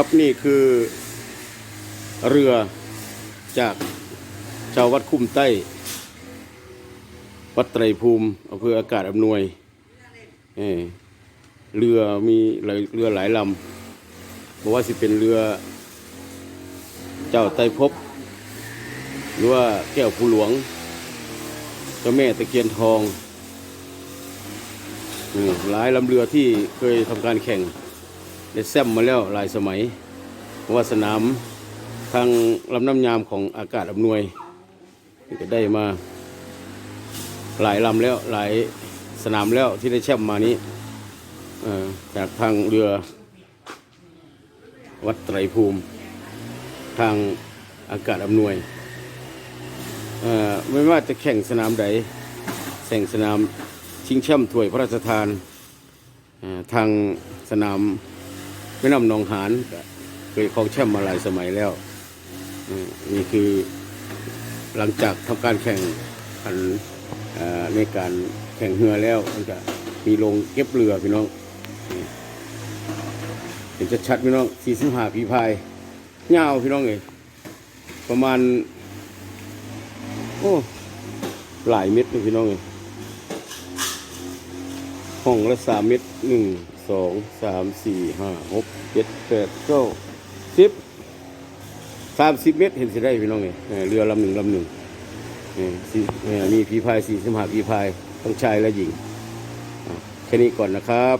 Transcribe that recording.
ครับนี่คือเรือจากชาววัดคุ้มใต้ วัดไตรภูมิอำเภออากาศอำนวยเอเรือมีหลายเรือหลายลำบอกว่าสิเป็นเรือ เจ้าไตรภพหรือว่าแก้วภูหลวง เจ้าแม่ตะเคียนทองหลายลำเรือที่เคยทำการแข่ง ได้แซมมาแล้วหลายสมัยว่าสนามทางลำน้ำยามของอากาศอำนวยก็ได้มา หลายลำแล้วหลายสนามแล้วที่ได้แชมป์มานี้จากทางเรือ วัดไตรภูมิ ทางอากาศอำนวยไม่ว่าจะแข่งสนามใดแข่งสนามชิงแชมป์ถ้วยพระราชทานทางสนาม แม่น้ำหนองหานเคยครองแชมป์มาหลายสมัยแล้วนี่คือหลังจากทำการแข่งขันในการแข่งเรือแล้วมันจะมีโรงเก็บเรือพี่น้องเห็นชัดๆพี่น้องสี่สิบห้าพีพายยาพี่น้องเลยประมาณ โอ้ หลายเม็ดเลยพี่น้องเลย ห้องละสามเม็ดหนึ่งสองสามสี่ห้าหกเจ็ดแปดเก้าสิบสามสิบเมตรเห็นสิได้พี่น้องเลยเออเรือลำหนึ่งลำหนึ่งมีผีพายสี่สิบห้าผีพายทั้งชายและหญิงแค่นี้ก่อนนะครับ